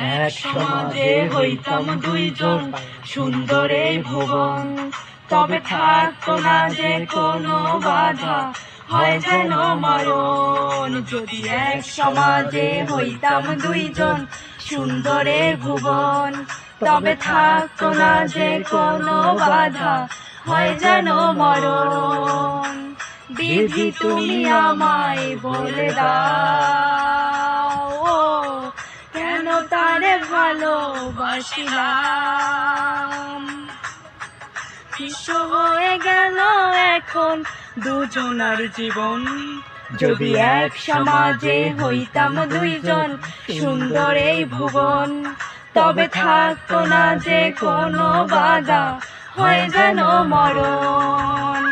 এক সমাজে হইতাম দুইজন সুন্দরে ভুবন তবে থাকতো না যে কোনো বাধা। হয় যেন মরণ। যদি এক সমাজে হইতাম দুইজন সুন্দরে ভুবন তবে থাকতো না যে কোনো বাধা। হয় যেন মরণ। বিধি তুমি আমায় বলে দাও। কেন তারে ভালোবাসিলাম। বিশ্ব হয়ে গেল এখন দুজনার জীবন। যদি এক সমাজে হইতাম দুইজন সুন্দর এই ভুবন, তবে থাকতো না যে কোনো বাধা, হয় যেন মরণ।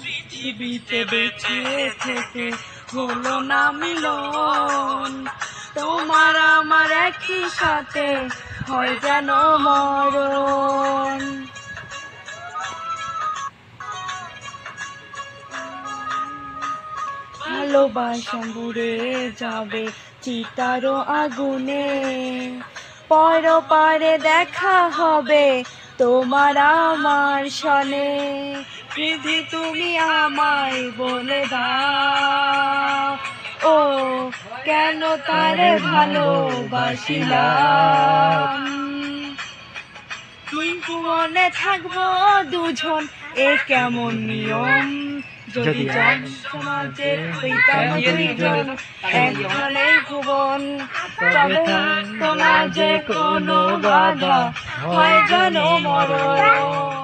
পৃথিবীতে বেঁচে থেকে হলো না মিলন। তোমার আমার একই সাথে হয় যেন মরণ। ভালোবাসা বুড়ে যাবে চিতারো আগুনে। পর পারে দেখা হবে তোমার আমার সনে বিধি তুমি আমায় বলে দাও। কেন তারে ভালোবাসিলাম। তুই মনে থাকব দুজন এ কেমন নিয়ম? যদি জন সমাজে হইতাম দুইজন একজনে ভুবন তবে তোমার যে কোনো বাধা হয় যেন মরণ।